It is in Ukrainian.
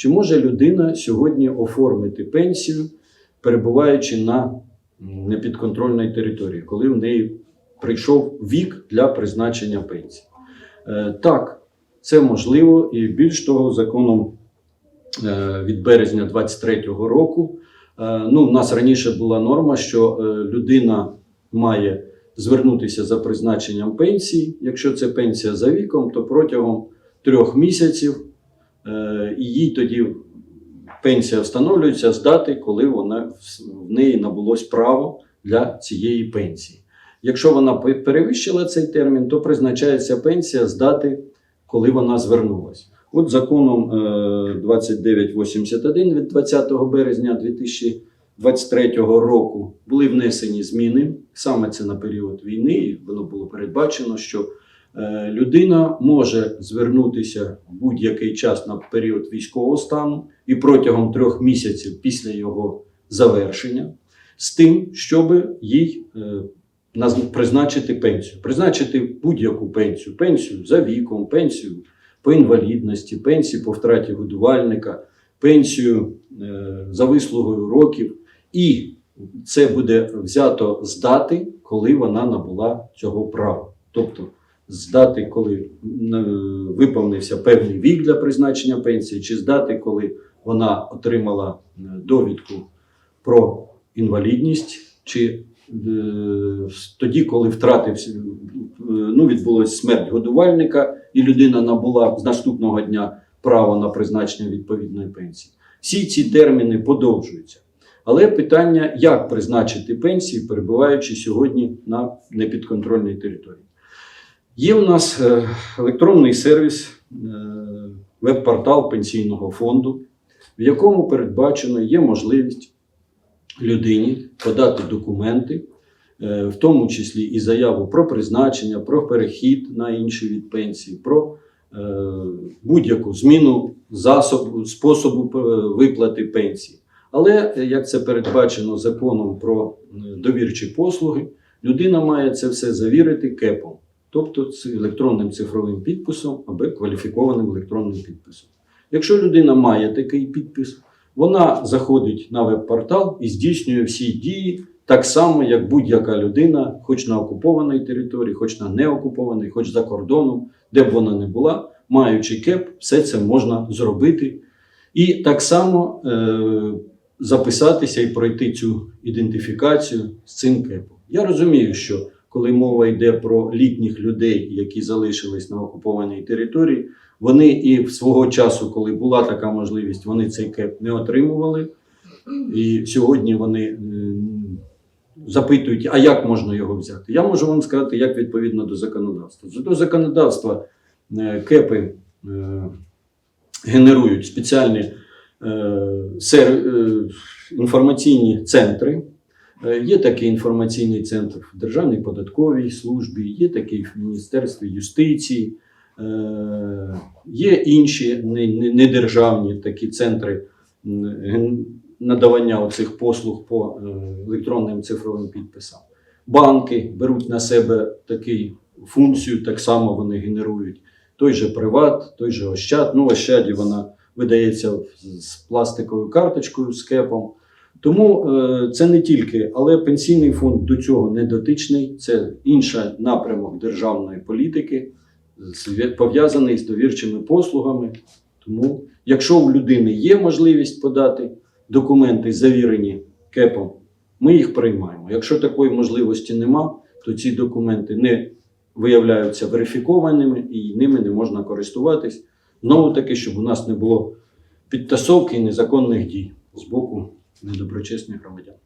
Чи може людина сьогодні оформити пенсію, перебуваючи на непідконтрольній території, коли в неї прийшов вік для призначення пенсії? Е, Так, це можливо, і більш того, законом е, від березня 2023 року. е, Ну, у нас раніше була норма, що людина має звернутися за призначенням пенсії. Якщо це пенсія за віком, то протягом трьох місяців і їй тоді пенсія встановлюється з дати, коли вона в неї набулось право для цієї пенсії. Якщо вона пе- перевищила цей термін, то призначається пенсія з дати, коли вона звернулася. От законом е, 2981 від 20 березня 2023 року були внесені зміни. Саме це на період війни. Воно було передбачено, що е, людина може звернутися в будь-який час на період військового стану і протягом трьох місяців після його завершення з тим, щоб їй е, призначити пенсію, призначити будь-яку пенсію, пенсію за віком, пенсію по інвалідності, пенсію по втраті годувальника, пенсію е, за вислугою років. І це буде взято з дати, коли вона набула цього права. Тобто з дати, коли е, виповнився певний вік для призначення пенсії, чи з дати, коли вона отримала е, довідку про інвалідність, чи е, тоді, коли втратився, е, ну, відбулася смерть годувальника, і людина набула з наступного дня право на призначення відповідної пенсії. Всі ці терміни подовжуються. Але питання, як призначити пенсії, перебуваючи сьогодні на непідконтрольній території. Є у нас е, електронний сервіс, е, веб-портал пенсійного фонду, в якому передбачено є можливість людині подати документи, е, в тому числі і заяву про призначення, про перехід на інший від пенсії, про будь-яку зміну засобу, способу виплати пенсії. Але як це передбачено законом про довірчі послуги, людина має це все завірити КЕПом, тобто з електронним цифровим підписом або кваліфікованим електронним підписом. Якщо людина має такий підпис, вона заходить на веб-портал і здійснює всі дії так само, як будь-яка людина, хоч на окупованій території, хоч на неокупованій, хоч за кордоном, де б вона не була, маючи КЕП, все це можна зробити. І так само е, записатися і пройти цю ідентифікацію з цим КЕПом. Я розумію, що коли мова йде про літніх людей, які залишились на окупованій території, вони і свого часу, коли була така можливість, вони цей КЕП не отримували. І сьогодні вони е, запитують, а як можна його взяти? Я можу вам сказати, як відповідно до законодавства. До законодавства е, КЕПи е, генерують спеціальні інформаційні центри. Е, Є такий інформаційний центр в Державній податковій службі, є такий в Міністерстві юстиції, е, є інші не- не- недержавні такі центри надавання оцих послуг по е, електронним цифровим підписам. Банки беруть на себе таку функцію, так само вони генерують той же приват, той же Ощад. Ну, Ощаді вона видається з пластиковою карточкою, з кепом. Тому е, це не тільки, але пенсійний фонд до цього не дотичний. Це інший напрямок державної політики, пов'язаний з довірчими послугами. Тому, якщо у людини є можливість подати документи, завірені КЕПом, ми їх приймаємо. Якщо такої можливості нема, то ці документи не виявляються верифікованими і ними не можна користуватись. Знову таки, щоб у нас не було підтасовки і незаконних дій з боку недоброчесних громадян.